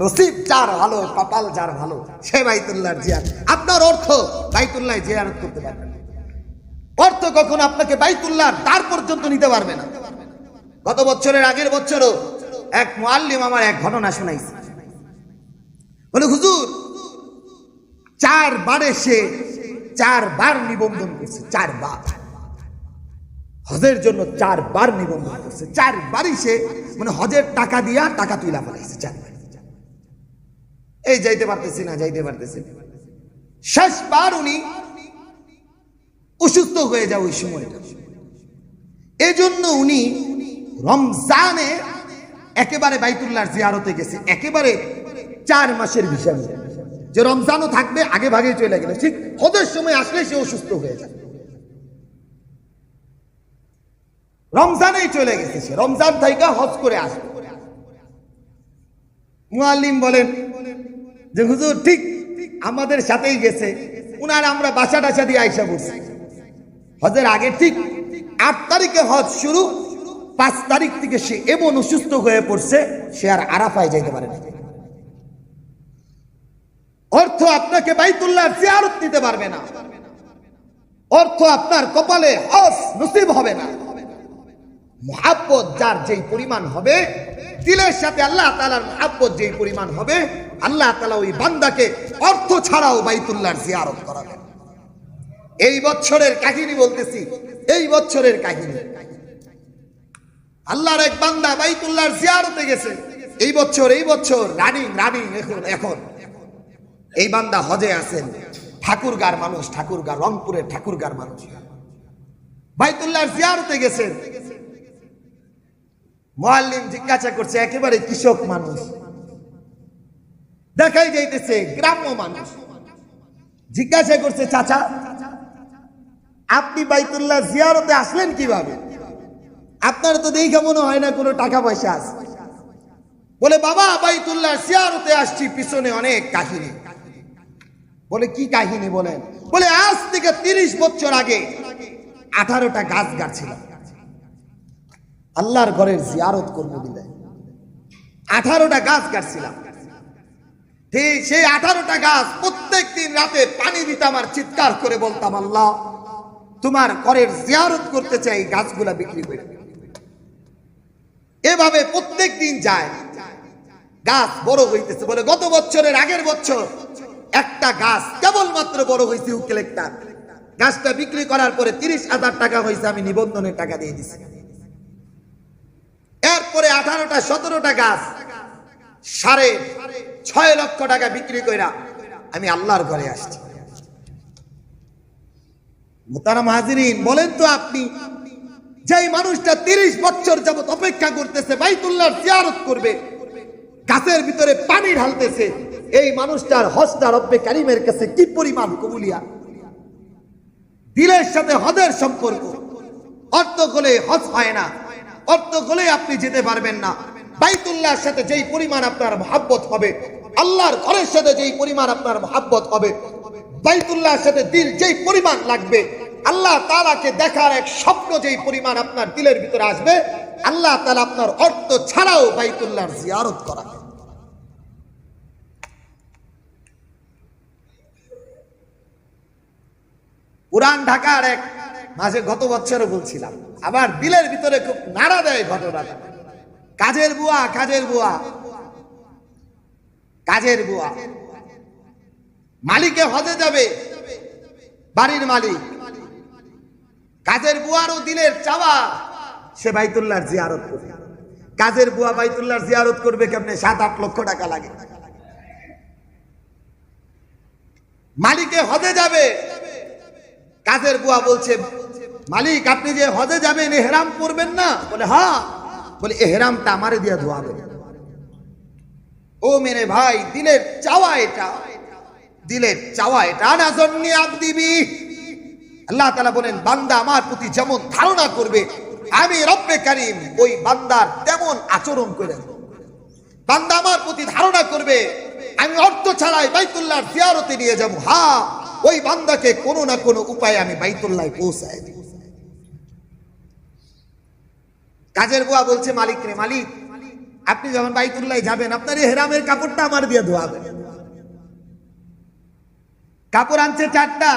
নসিব যার ভালো, কপাল যার ভালো, সে বাইতুল্লাহর জিয়ার আপনার অর্থ বাইতুল্লাহ জিয়ারত করতে পারবেন না। অর্থ কখনো আপনাকে বাইতুল্লাহ তার পর্যন্ত নিতে পারবে না। গত বছরের আগের বছরও এক মোয়াল্লিম আমার এক ঘটনা শোনাইছে। বলে, হুজুর, চারবারে সে চারবার নিবন্ধন করছে, চারবার। হজের জন্য চারবার নিবন্ধন করছে, চারবারই সে মানে হজের টাকা দিয়া টাকা তুইলা ফেলাইছে, চারবার। এই যাইতে পারতেছি না, যাইতে পারতেছি না। শেষবার উনি অসুস্থ হয়ে যায় ওই সময়টা। এজন্য উনি রমজানে একেবারে বাইতুল্লাহর জিয়ারতে গেছে, একেবারে চার মাসের বিষয় যে রমজানও থাকবে, আগে ভাগে চলে গেলে। ঠিক হজের সময় আসলে সে অসুস্থ হয়ে যায়। রমজানেই চলে গেছে সে। রমজান থেকে হজ করে আসবে। মুআল্লিম বলেন যে হুজুর ঠিক আমাদের সাথেই গেছে। উনার আমরা বাসা টাসা দিয়ে আইসা বসছি হজের আগে ঠিক আট তারিখে হজ শুরু, পাঁচ তারিখ থেকে সে এমন অসুস্থ হয়ে পড়ছে, সে আর আরাফায় যাইতে পারে না। অর্থ আপনাকে বাইতুল্লাহ জিয়ারত দিতে পারবে না। অর্থ আপনার কপালে হজ নসিব হবে না। মহাব্বত যার যেই পরিমাণ হবে, দিলের সাথে আল্লাহ তালার মহাব্বত যেই পরিমাণ হবে, আল্লাহ তালা ওই বান্দাকে অর্থ ছাড়াও বাইতুল্লাহর জিয়ারত করাবেন। এই বছরের কাহিনী বলতেছি, এই বছরের কাহিনী। আল্লাহর এক বান্দা বাইতুল্লাহর জিয়ারতে গেছে। এই বছর এই বছর রানিং রানিং এখন এখন। এই বান্দা হজে আছেন, ঠাকুরগার মানুষ ঠাকুরগার রংপুরের ঠাকুরগার মানুষ। বাইতুল্লাহর জিয়ারতে গেছেন মোয়াল্লিম জিজ্ঞাসা করছে, একেবারে কৃষক মানুষ? দেখাই যাইতেছে, গ্রাম্য মানুষ। জিজ্ঞাসা করছে, চাচা, আপনি বাইতুল্লাহ জিয়ারতে আসলেন কীভাবে? আপনার তো দেখে মনে হয় না কোনো টাকা পয়সা আছে। বলে, বাবা, বাইতুল্লাহ জিয়ারতে আসছি, পিছনে অনেক কাহিনী। বলে, কি কাহিনী বলেন? বলে, আজ থেকে তিরিশ বছর আগে আঠারোটা গাছ গাছছিলাম আল্লাহর ঘরের জিয়ারত করব দিলে আঠারোটা গাছ কাটছিলাম। সেই আঠারোটা গাছ প্রত্যেক দিন রাতে পানি দিতাম আর চিৎকার করে বলতাম, আল্লাহ, তোমার ঘরের জিয়ারত করতে চাই গাছগুলা বিক্রি করে এভাবে প্রত্যেক দিন যায়। গাছ বড় হইতেছে বলে গত বছরের আগের বছর একটা গাছ কেবলমাত্র বড় হয়েছে উকিলেকটার। গাছটা বিক্রি করার পরে তিরিশ হাজার টাকা হয়েছে আমি নিবন্ধনের টাকা দিয়ে দিছি। এরপরে আঠারোটা, সতেরোটা গাছ সাড়ে ছয় লক্ষ টাকা বিক্রি কইরা আমি আল্লাহর ঘরে আসছি। মোতারাম হাজিরিন, বলেন তো আপনি, যেই মানুষটা তিরিশ বছর যাবত অপেক্ষা করতেছে, বাইতুল্লাহর জিয়ারত করবে, গাছের ভিতরে পানি ঢালতেছে, এই মানুষটার হজটা রব্বে কারিমের কাছে কি পরিমাণ কবুলিয়া? দিলের সাথে হদের সম্পর্ক, অর্থ হলে হজ হয় না। অর্থ হলে আপনি যেতে পারবেন না। বাইতুল্লাহর সাথে যেই পরিমাণ আপনার মহাব্বত হবে, আল্লাহর ঘরের সাথে যেই পরিমাণ আপনার মহাব্বত হবে, বাইতুল্লাহর সাথে দিল যেই পরিমাণ লাগবে, আল্লাহ তালাকে দেখার এক স্বপ্ন যেই পরিমাণ আপনার দিলের ভিতরে আসবে, আল্লাহ তালা আপনার অর্থ ছাড়াও বাইতুল্লাহর জিয়ারত করা পুরান ঢাকার এক মাঝে গত বছরও বলছিলাম, আবার দিলের ভিতরে খুব নাড়া দেয় ঘটনাটা কাজের বুয়া কাজের বুয়া। কাজের বুয়া। মালিকে হজে যাবে, বাড়ির মালিক। কাজের বুয়ারও দিলের চাওয়া, সে বাইতুল্লাহর জিয়ারত করবে। কাজের বুয়া বাইতুল্লাহর জিয়ারত করবে কেমনে? সাত, আট লক্ষ টাকা লাগে। মালিকে হজে যাবে কাজের বুয়া বলছে, মালিক, আপনি যে হজে যাবেন, এহরাম করবেন না? বলে হ্যাঁ বলে, এহরামটা আমারে দিয়ে ধোয়াবে। ও মেরে ভাই, দিলের চাওয়া এটা। দিলের চাওয়া এটা না আপ দিবি? আল্লাহ তালা বলেন, বান্দা আমার প্রতি যেমন ধারণা করবে, আমি রব্বে কারিম ওই বান্দার তেমন আচরণ করে। বান্দা আমার প্রতি ধারণা করবে, আমি অর্থ ছাড়াই বাইতুল্লাহ জিয়ারতে নিয়ে যাব। হ্যাঁ ওই বান্দাকে কোনো না কোনো উপায়ে আমি বাইতুল্লাহ পৌঁছায় দিব। কাজের বুয়া বলছে, মালিক রে মালিক, আপনি যখন বাইতুল্লাহ যাবেন, আপনার এই হেরামের কাপড়টা আমার দিয়ে ধোয়াবেন। কাপড় আনছে চারটা।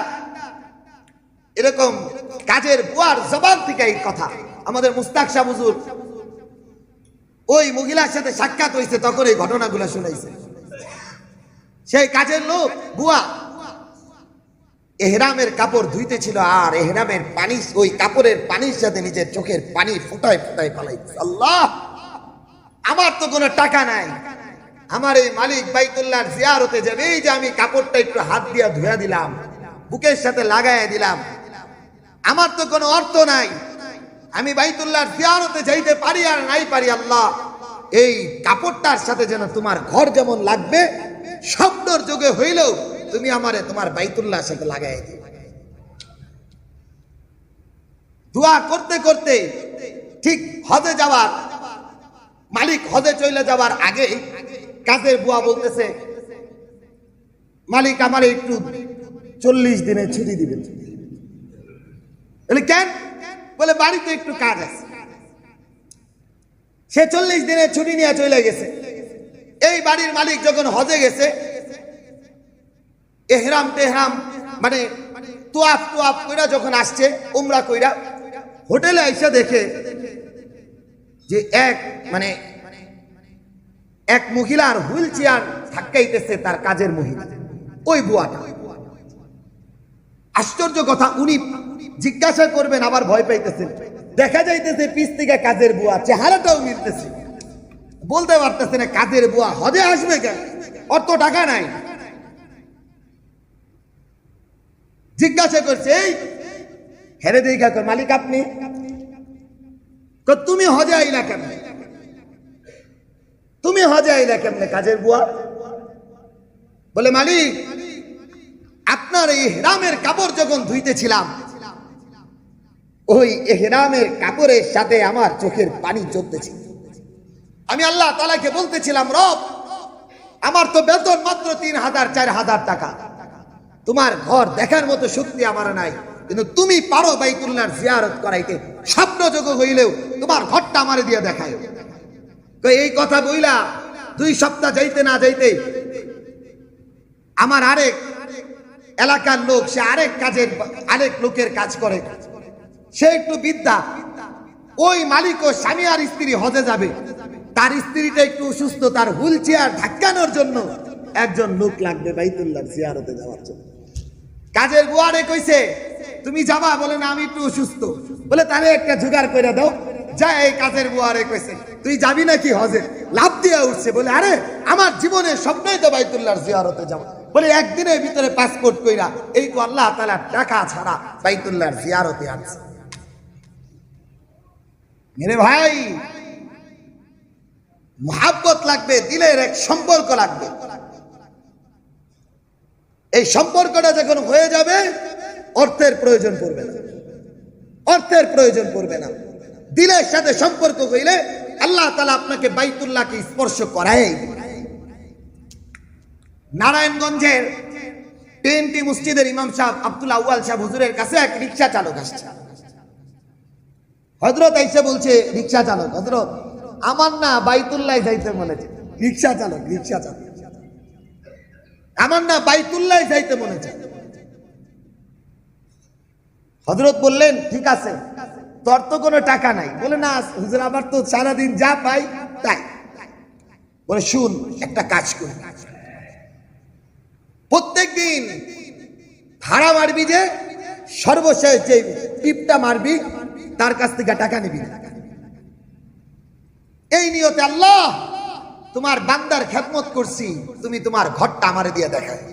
এরকম কাজের বুয়ার জবান থেকে এই কথা। আমাদের মুস্তাক শাহ হুজুর, ওই মহিলার সাথে সাক্ষাৎ হয়েছে, তখন এই ঘটনাগুলো শুনাইছে। সেই কাজের লোক, বুয়া এহরামের কাপড় ধুইতেছিল আর এহরামের পানি, ওই কাপড়ের পানির সাথে নিজের চোখের পানি ফুটায় ফুটায় পালাইছে আল্লাহ! আমার তো কোনো টাকা নাই। আমার এই মালিক বাইতুল্লাহর জিয়ারতে যাবে, এই যে আমি কাপড়টা একটু হাত দিয়া ধুয়া দিলাম, বুকের সাথে লাগাইয়া দিলাম। আমার তো কোনো অর্থ নাই। আমি বাইতুল্লাহর জিয়ারতে যাইতে পারি আর নাই পারি, আল্লাহ! এই কাপড়টার সাথে যেন তোমার ঘর যেমন লাগবে, স্বপ্নর যোগে হইলেও তুমি আমারে তোমার বাইতুল্লাহর সাথে লাগাই দিও। দোয়া করতে করতে ঠিক হজে যাওয়ার, মালিক হজে চলে যাওয়ার আগে কাজের বুয়া বলতেছে, মালিক আমার একটু চল্লিশ দিনের ছুটি দিবেন কেন? বলে, বাড়িতে একটু কাজ আছে। সে চল্লিশ দিনের ছুটি নিয়ে চলে গেছে। এই বাড়ির মালিক যখন হজে গেছে এহরাম টেহরাম মানে তোয়াফ তোয়াফ কইরা যখন আসছে, উমরা কইরা, হোটেলে আইসা দেখে যে এক মানে এক মহিলার হুইল চেয়ার ধাক্কাইতেছে তার কাজের মহিলা, ওই বুয়াটা। আশ্চর্য কথা, উনি জিজ্ঞাসা করবেন, আবার ভয় পাইতেছেন দেখা যাইতেছে পিস থেকে কাজের বুয়া, চেহারাটাও মিলতেছে। বলতে পারতেছে না কাজের বুয়া হজে আসবে কেন? অত টাকা নাই। জিজ্ঞাসা করছে, এই, হেরে দেখা কর মালিক আপনি? তুমি হজে আইলা কেন তুমি হজে আইলা কেমনে, কাজের বুয়া? বলে, মালিক, আপনার এই হেরামের কাপড় যখন ধুইতেছিলাম, ওই এহরামের কাপড়ের সাথে আমার চোখের পানি চলতেছিল আমি আল্লাহ তালাকে বলতেছিলাম, রব, আমার তো বেতন মাত্র তিন হাজার, চার হাজার টাকা। তোমার ঘর দেখার মতো শক্তি আমার নাই। কিন্তু তুমি পারো বাইতুল্লাহর জিয়ারত করাইতে। স্বপ্ন যোগ হইলেও তোমার ঘরটা আমার দিয়ে দেখায় এই কথা বইলা দুই সপ্তাহ যাইতে না যাইতে আমার আরেক এলাকার লোক, সে আরেক কাজের, আরেক লোকের কাজ করে। সে একটু বিদ্যা ওই মালিক ও স্বামী আর স্ত্রী হজে যাবে। তার স্ত্রীটা একটু অসুস্থ, তার হুইল চেয়ার ধাক্কানোর জন্য একজন লোক লাগবে বাইতুল্লাহ জিয়ারতে যাওয়ার জন্য। কাজের বুয়ারে কইছে, তুমি যাবা? বলে, না, আমি একটু অসুস্থ। বলে, তাহলে একটা জোগাড় করে দাও। যা এই কাজের বুয়ারে কইছে, তুই যাবি নাকি হজে? লাভ দিয়ে উঠছে, বলে, আরে, আমার জীবনের স্বপ্নই তো বাইতুল্লাহর জিয়ারতে যাওয়া। বলে, একদিনের ভিতরে পাসপোর্ট কইরা এই তো আল্লাহ তাআলা টাকা ছাড়া বাইতুল্লাহর জিয়ারতে আনছে। মেরে ভাই, মহাব্বত লাগবে, দিলের এক সম্পর্ক লাগবে। এই সম্পর্কটা যখন হয়ে যাবে, অর্থের প্রয়োজন পড়বে না। অর্থের প্রয়োজন পড়বে না। দিলের সাথে সম্পর্ক হইলে আল্লাহ তালা আপনাকে বাইতুল্লাহকে স্পর্শ করাই নারায়ণগঞ্জের টেনটি মসজিদের ইমাম সাহেব আব্দুল আউয়াল সাহেব হুজুরের কাছে এক রিক্সা চালক আসছে। হজরত আইসা বলছে রিক্সা চালক হজরত আমার না বাইতুল্লাহ যাইতে মনে রিক্সা চালক রিক্সা চালক। আমার না বাইতুল্লাহ যাইতে মনে হচ্ছে হজরত বললেন, ঠিক আছে, তোর তো কোনো টাকা নাই। বলে, না, হুজুর আবার তো সারাদিন যা পাই তাই। বলে, শুন, একটা কাজ করি। প্রত্যেক দিন ভাড়া মারবি যে, সর্বশেষ যে টিপটা মারবি, তার কাছ থেকে টাকা নিবি। এই নিয়তে আল্লাহ তোমার বান্দার খেদমত করছি, তুমি তোমার ঘরটা আমারে দিয়ে দেখায়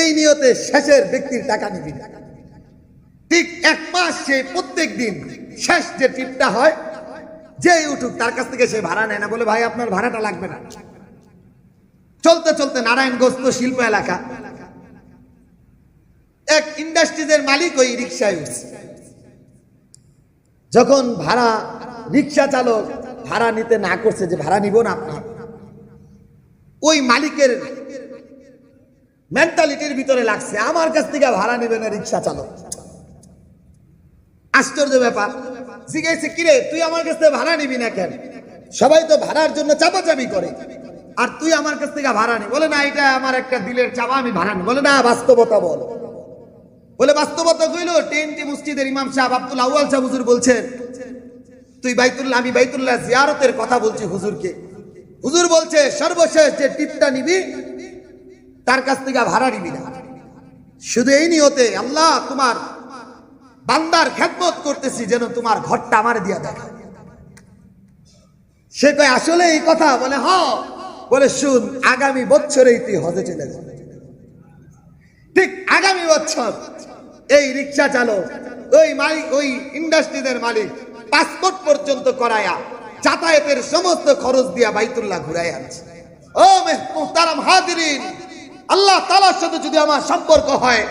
এই নিয়তে শেষের ব্যক্তির টাকা নিবি। ঠিক এক মাস সে প্রত্যেক দিন শেষ যে টিপটা হয় যে উঠুক, তার কাছ থেকে সে ভাড়া নেয় না। বলে, ভাই, আপনার ভাড়াটা লাগবে না। চলতে চলতে নারায়ণগঞ্জ তো শিল্প এলাকা। এক ইন্ডাস্ট্রিজের মালিক ওই রিক্সায় যখন ভাড়া, রিক্সা চালক ভাড়া নিতে না করছে যে, ভাড়া নিব না আপনার? ওই মালিকের মেন্টালিটির ভিতরে লাগছে। আমার কাছ থেকে ভাড়া নিবে না রিক্সা চালক। আশ্চর্য ব্যাপার। জিজ্ঞেস, কিরে, তুই আমার কাছ থেকে ভাড়া নিবি না কেন? সবাই তো ভাড়ার জন্য চাপাচাপি করে। আর তুই আমার কাছ থেকে ভাড়া নি। বলে, না, এটা আমার একটা দিলের চাপা আমি ভাড়া নি বলে, না, বাস্তবতা বল। বলে, বাস্তবতা কইল, টেনটি মসজিদের ইমাম সাহেব আব্দুল আউয়াল সাহেব হুজুর বলছেন, তুই বাইতুল্লাহ, আমি বাইতুল্লাহ জিয়ারতের কথা বলছি হুজুরকে। হুজুর বলছে, সর্বশেষ যে টিপটা নিবি, তার কাছ থেকে ভাড়া নিবি না। শুধু এই নিয়তে আল্লাহ তোমার বান্দার খেদমত করতেছি যেন তোমার ঘরটা আমার দিয়া দেখা সে কয়, আসলে এই কথা? বলে, হ। বলে, শুন, আগামী বছরেই তুই হজে চলে যাবে ঠিক আগামী বছর এই রিক্সা চালক, ওই মালিক, ওই ইন্ডাস্ট্রিদের মালিক পাসপোর্ট পর্যন্ত করায়া যাতায়াতের সমস্ত খরচ দিয়া বাইতুল্লাহ ঘুরাই আনছে। ও মুহতারাম হাদিরিন আল্লাহ তালার সাথে যদি আমার সম্পর্ক হয়,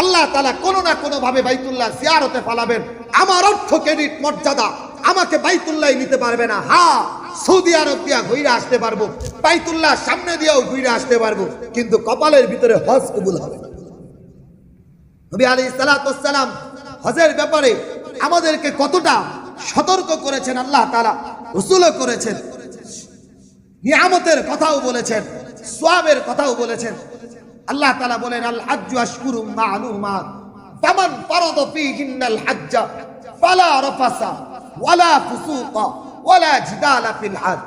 আল্লাহ তালা কোনো না কোনো ভাবে বাইতুল্লাহ জিয়ারতে ফালাবেন। আমার অর্থ ক্রেডিট মর্যাদা আমাকে বাইতুল্লাহ নিতে পারবে না। হা, সৌদি আরব দিয়া ঘুরে আসতে পারব, বাইতুল্লাহ সামনে দিয়েও ঘুরে আসতে পারব, কিন্তু কপালের ভিতরে হজ কবুল হবে নবী আলী সালাম হজের ব্যাপারে আমাদেরকে কতটা সতর্ক করেছেন আল্লাহ তারা রসুলও করেছেন। নিয়ামতের কথাও বলেছেন, সোয়াবের কথাও বলেছেন। আল্লাহ তালা বলেন, আল হাজ্জু আশকুরুম মা'লুমাত ফামান ফারাদা ফীহিন্নাল হাজ্জা, ফালা রাফাসা, ওয়ালা ফুসুকা, ওয়ালা জিদালা ফিল হজ।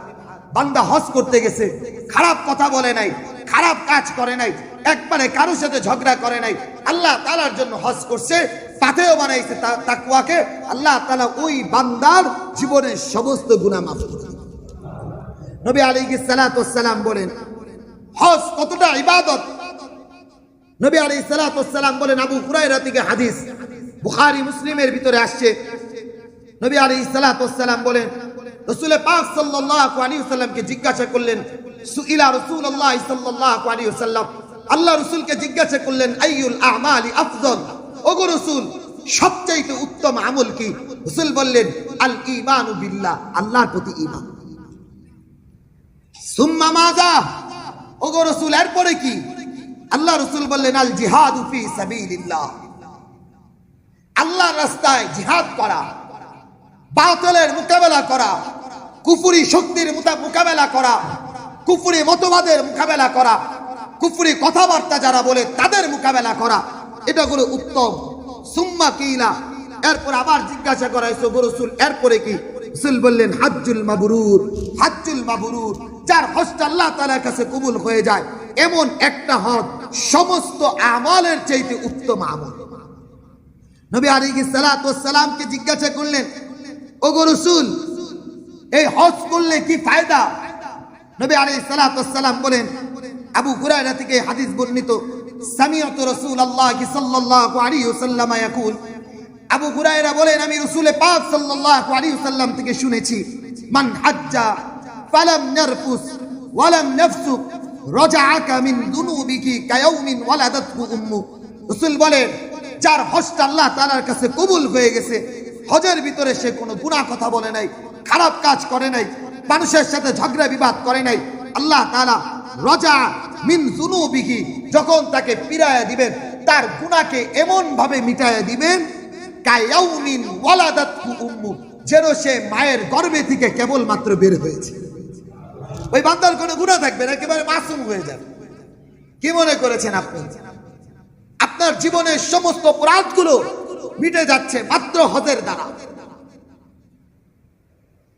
বান্দা হজ করতে গেছে, খারাপ কথা বলে নাই, খারাপ কাজ করে নাই। একবারে কারোর সাথে ঝগড়া করে নাই। আল্লাহ তালার জন্য হজ করছে, তাতেও বানাইছে তা- তাকওয়াকে। আল্লাহ তালা ওই বান্দার জীবনের সমস্ত গুনাহ মাফ নবী আলাইহিস সালাতু সালাম বলেন, হজ কতটা ইবাদত? নবী আলাইহিস সালাতু সালাম বলেন, আবু হুরায়রা থেকে হাদিস, বুখারী, মুসলিমের ভিতরে আসছে। নবী আলাইহিস সালাতু সালাম বলেন রাসূল পাক সাল্লাল্লাহু আলাইহি ওয়াসাল্লামকে জিজ্ঞাসা করলেন, সুইলা রাসূলুল্লাহ সাল্লাল্লাহু আলাইহি ওয়াসাল্লাম আল্লাহ রাসূলকে জিজ্ঞাসা করলেন, আইয়ুল আমালি আফদল? ওগো রাসূল, সবচাইতে উত্তম আমল কি? রাসূল বললেন, আল বিল্লাহ, আল্লাহর প্রতি ঈমান। সুম্মা মাজা ওগো রসুল, এরপরে কি? আল্লাহ রসুল বললেন, আল জিহাদ ফি সাবিলিল্লাহ। আল্লাহর রাস্তায় জিহাদ করা, বাতিলের মোকাবেলা করা, কুফুরি শক্তির মোকাবেলা করা, কুফুরি মতবাদের মোকাবেলা করা কুফুরি কথাবার্তা যারা বলে তাদের মোকাবেলা করা, এটা হলো উত্তম। সুম্মা কিলা, এরপর আবার জিজ্ঞাসা করা হয়েছে এরপরে কি? রসুল বললেন যার আল্লাহ তাআলার কাছে কবুল হয়ে যায়, এমন একটা হজ সমস্ত আমলের চাইতে উত্তম আমল। নবী আলাইহিস সালাতু সালামকে জিজ্ঞাসা করলেন, ওগো রাসূল, এই হজ করলে কি ফায়দা? নবী আলাইহিস সালাতু সালাম বলেন আবু হুরায়রা থেকে হাদিস বর্ণিত, সামিআতু রাসূলুল্লাহ সাল্লাল্লাহু আলাইহি ওয়াসাল্লাম ইয়াকুল। আবু হুরায়রা বলেন, আমি রাসূল পাক সাল্লাল্লাহু আলাইহি ওয়াসাল্লাম থেকে শুনেছি, মান হাজ্জা ফালাম নারফুস ওয়ালাম নাফসুক, রাজাআকা মিন দুনুবিকি কায়াউমিন ওয়ালাদাতহু উম্মু। রাসূল বলেন, যার হজটা আল্লাহ তাআলার কাছে কবুল হয়ে গেছে, হজের ভিতরে সে কোনো গুনাহ কথা বলে নাই, খারাপ কাজ করে নাই, মানুষের সাথে ঝগড়া বিবাদ করে নাই। আল্লাহ তাআলা রজা মিন জুনুবিহি, যখন তাকে পিরায়া দিবেন, তার গুনাহকে এমন ভাবে মিটায়া দিবেন, কায়াউমিন ওয়ালাদাতহু উম্মু, যেন সে মায়ের গর্ভে থেকে কেবলমাত্র বের হয়েছে। ওই বান্দার কোনো গুনাহ থাকবে না, একেবারে মাসুম হয়ে যাবে। কি মনে করেছেন আপনি? আপনার জীবনের সমস্ত অপরাধগুলো মিটে যাচ্ছে মাত্র হজের দ্বারা।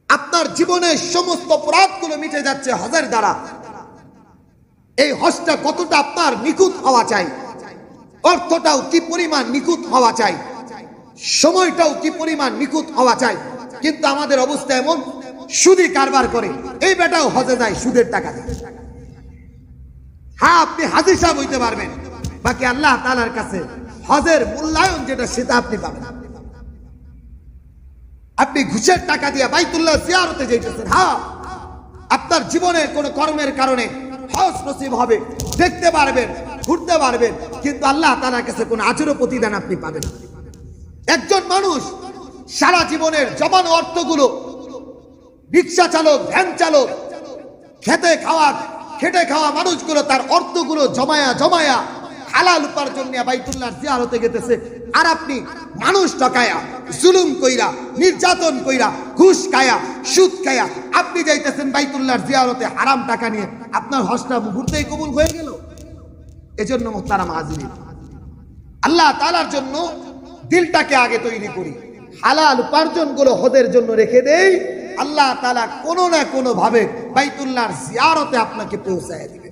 আপনার জীবনের সমস্ত অপরাধগুলো মিটে যাচ্ছে হজের দ্বারা। এই হজটা কতটা আপনার নিখুঁত হওয়া চাই? অর্থটাও কি পরিমাণ নিখুঁত হওয়া চাই? সময়টাও কি পরিমাণ নিখুঁত হওয়া চাই? কিন্তু আমাদের অবস্থা এমন, সুদি কারবার করে। এই বেটাও হজে যায় সুদের টাকা হ্যাঁ আপনি হাজির সাহেব হইতে পারবেন। বাকি আল্লাহ তালার কাছে হজের মূল্যায়ন যেটা, সেটা আপনি পাবেন। আপনি ঘুষের টাকা দিয়ে বাইতুল্লাহ জিয়ারতে যাইতেছেন। হ্যাঁ আপনার জীবনের কোনো কর্মের কারণে হজ নসিব হবে। দেখতে পারবেন, ঘুরতে পারবেন, কিন্তু আল্লাহ তালার কাছে কোনো আচরো প্রতিদান আপনি পাবেন একজন মানুষ সারা জীবনের জমানো অর্থগুলো, রিক্সা চালক, ভ্যান চালক, খেতে খাওয়া, খেটে খাওয়া মানুষগুলো তার অর্থগুলো জমায়া জমায়া হালাল উপার্জন নিয়ে বাইতুল্লাহ জিয়ারতে গেতেছে। আর আপনি মানুষ টকায়া জুলুম কইরা, নির্যাতন কইরা, ঘুষ খায়া, সুদ খায়া, আপনি যাইতেছেন বাইতুল্লাহর জিয়ারতে হারাম টাকা নিয়ে, আপনার হসটা মুহূর্তেই কবুল হয়ে গেল। এজন্য মোহতারাম হাজির আল্লাহ তালার জন্য দিলটাকে আগে তৈরি করি। হালাল উপার্জনগুলো হদের জন্য রেখে দেই। আল্লাহ তালা কোনো না কোনো ভাবে বাইতুল্লাহর জিয়ারতে আপনাকে পৌঁছায় দিবে।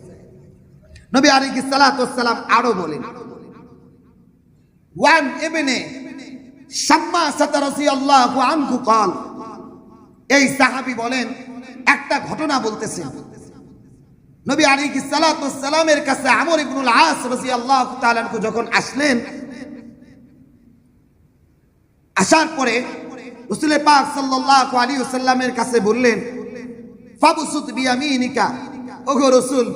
নবী আলিক সালাম আরও বলেন ওয়ান এবেনে শাম্মা সাতারসি আল্লাহ আনহু কল। এই সাহাবী বলেন, একটা ঘটনা বলতেছেন। নবী আলী সালামের কাছে আমর ইবনুল আস রাজি আল্লাহ তালানকু যখন আসলেন, আসার পরে রসুলের পাক সাল্লাল্লাহু আলী সাল্লামের কাছে বললেন, ফাবুসুত বিয়ামিনিকা। ওগো রসুল,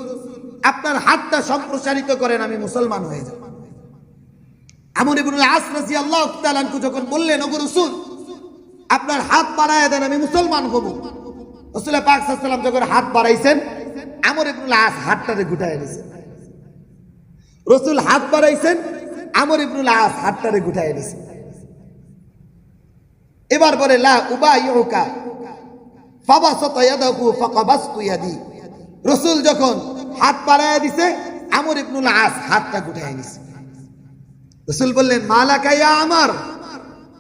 আপনার হাতটা সম্প্রসারিত করেন, আমি মুসলমান হয়ে যাব। আমর ইবনুল আস রাজি আল্লাহ তালানকু যখন বললেন, ওগো রসুল, আপনার হাত বাড়ায় দেন, আমি মুসলমান হব। রসুলের পাক সাল্লাম যখন হাত বাড়াইছেন, আমর ইবনুল আস হাতটারে গুটায় দিয়েছেন রসুল হাত বাড়াইছেন, আমর ইবনুল আস হাতটারে গুটায় দিয়েছেন এবার বলে, লা উবা ইউকা ফাবাসাত ইয়াদাহু ফাকাবাসতু ইয়াদি। রসুল যখন হাত বাড়ায় দিছে, আমর ইবনুল আস হাতটা গুটায় নিছে। রসুল বললেন, মালাকা ইয়া আমার।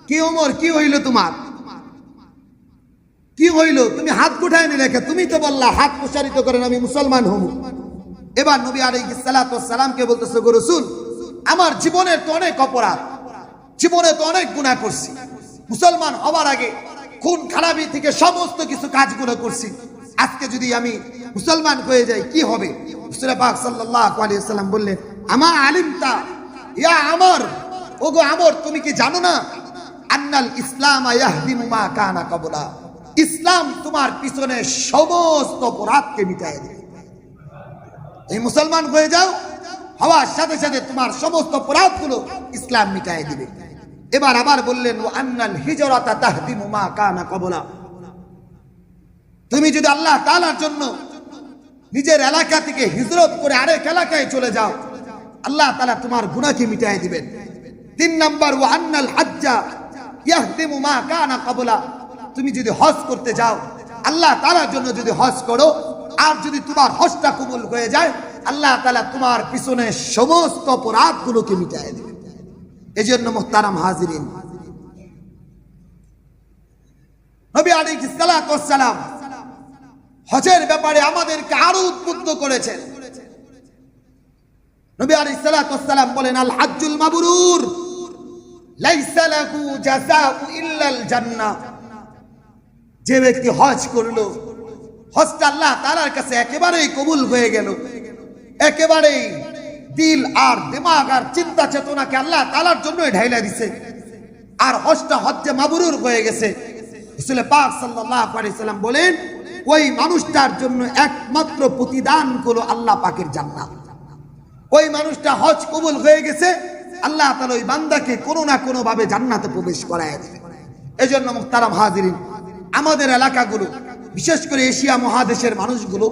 কি ওমর, কি হইল তোমার? কি হইল? তুমি হাত গুঠায় নিলে তুমি তো বললা, হাত প্রসারিত করেন, আমি মুসলমান হব। এবার নবী আলাইহি সালামকে বলতেছে, গো রাসূল, আমার জীবনের তো অনেক অপরাধ, জীবনে তো অনেক গুনাহ করছি। মুসলমান হওয়ার আগে খুন, খারাপি থেকে সমস্ত কিছু কাজগুলো করছি। আজকে যদি আমি মুসলমান হয়ে যাই, কি হবে? পাক সাল্লাল্লাহু বললেন, আমা আলিমতা ইয়া আমর, ওগো আমর, তুমি কি জানো না? আন্নাল ইসলাম মা কানা কবলা। ইসলাম তোমার পিছনে সমস্ত অপরাধকে মিটাই দেবে এই মুসলমান হয়ে যাও, হওয়ার সাথে সাথে তোমার সমস্ত অপরাধগুলো ইসলাম মিটাই দিবে। এবার আবার বললেন, ও আন্নাল হিজরাতা তাহদিমু মা কানা কবলা। তুমি যদি আল্লাহ তাআলার জন্য নিজের এলাকা থেকে হিজরত করে আরেক এলাকায় চলে যাও আল্লাহ তালা তোমার গুনাহকে মিটাই দিবেন। তিন নম্বর ও আন্নাল হাজ্জা ইয়াহদিমু মা কানা তুমি যদি হজ করতে যাও, আল্লাহ তাআলার জন্য যদি হজ করো, আর যদি তোমার হজটা কবুল হয়ে যায়, আল্লাহ তালা তোমার পিছনে সমস্ত অপরাধগুলোকে মিটায় দেবে এই জন্য মোহতারাম হাজিরিন। নবী সালাতু সালাম হজের ব্যাপারে আমাদেরকে আরও উদ্বুদ্ধ করেছেন। নবী আলাইহিস সালাতু সালাম বলেন, আল হাজ্জুল মাবরুর যে ব্যক্তি হজ করল, হজটা আল্লাহ তালার কাছে একেবারেই কবুল হয়ে গেল। একেবারেই দিল আর দিমাগ আর চিন্তা চেতনাকে আল্লাহ তালার জন্যই ঢাইলা দিছে। আর হজটা হজ্জে মাবরুর হয়ে গেছে। রসুল পাক সাল্লাল্লাহু সাল্লাম বলেন, ওই মানুষটার জন্য একমাত্র প্রতিদান হলো আল্লাহ পাকের জান্নাত। ওই মানুষটা হজ কবুল হয়ে গেছে, আল্লাহ তাআলা ওই বান্দাকে কোনো না কোনো ভাবে জান্নাতে প্রবেশ করায় দেবে। এজন্য মুহতারাম হাজিরিন, আমাদের এলাকাগুলো, বিশেষ করে এশিয়া মহাদেশের মানুষগুলো,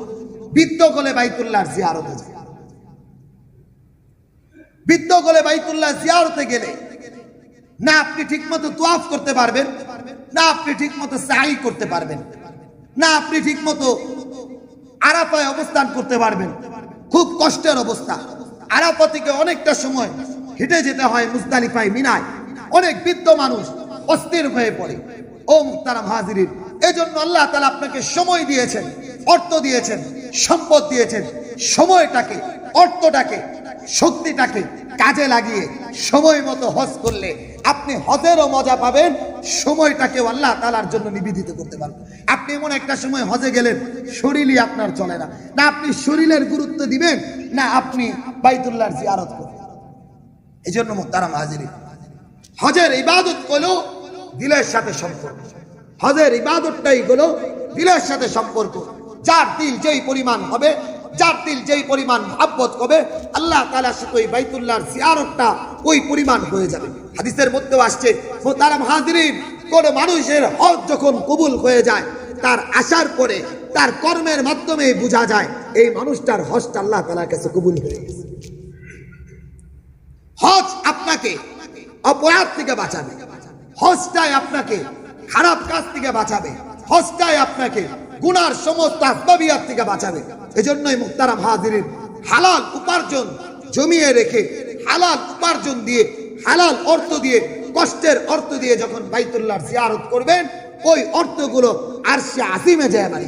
বৃদ্ধ গলে বাইতুল্লাহর জিয়ারতে যায়। বৃদ্ধ গলে বাইতুল্লাহ জিয়ারতে গেলে না আপনি ঠিকমতো তোয়াফ করতে পারবেন, না আপনি ঠিকমতো সাই করতে পারবেন, না আপনি ঠিকমতো আরাফায় অবস্থান করতে পারবেন। খুব কষ্টের অবস্থা। আরাফা থেকে অনেকটা সময় হেঁটে যেতে হয় মুজদালিফায় মিনায়। অনেক বৃদ্ধ মানুষ অস্থির হয়ে পড়ে। ও মুক্তারাম হাজিরিন, এজন্য আল্লাহ তালা আপনাকে সময় দিয়েছেন, অর্থ দিয়েছেন, সম্পদ দিয়েছেন। সময়টাকে, অর্থটাকে, শক্তিটাকে কাজে লাগিয়ে সময় মতো হজ করলে আপনি হজেরও মজা পাবেন, সময়টাকেও আল্লাহ তালার জন্য নিবেদিত করতে পারবেন। আপনি এমন একটা সময় হজে গেলেন, শরীরই আপনার চলে না। না আপনি শরীরের গুরুত্ব দিবেন, না আপনি বাইতুল্লাহর জিয়ারত করবেন এই জন্য তারা হাজিরি হজের ইবাদত হলো দিলের সাথে সম্পর্ক। হজের ইবাদতটাই হলো দিলের সাথে সম্পর্ক। যার দিল যেই পরিমাণ হবে, যার দিল যেই পরিমাণ মহাব্বত হবে, আল্লাহ তালা সাথে ওই বাইতুল্লাহর জিয়ারতটা ওই পরিমাণ হয়ে যাবে। হাদিসের মধ্যেও আসছে তারা হাজিরিন, কোন মানুষের হজ যখন কবুল হয়ে যায়, তার আসার পরে তার কর্মের মাধ্যমে বোঝা যায় মানুষটার হজটা আল্লাহ তালার কাছে কবুল হয়ে গেছে। হজ আপনাকে অপরাধ থেকে বাঁচাবে। হজটাই আপনাকে খারাপ কাজ থেকে বাঁচাবে। হজটাই আপনাকে গুনার সমস্ত আসবাবিয়াত থেকে বাঁচাবে। এজন্যই মুক্তারাম হাজিরিন হালাল উপার্জন জমিয়ে রেখে, হালাল উপার্জন দিয়ে, হালাল অর্থ দিয়ে, কষ্টের অর্থ দিয়ে যখন বাইতুল্লাহর জিয়ারত করবেন, ওই অর্থগুলো আর সে আসিমে যায় বাড়ি।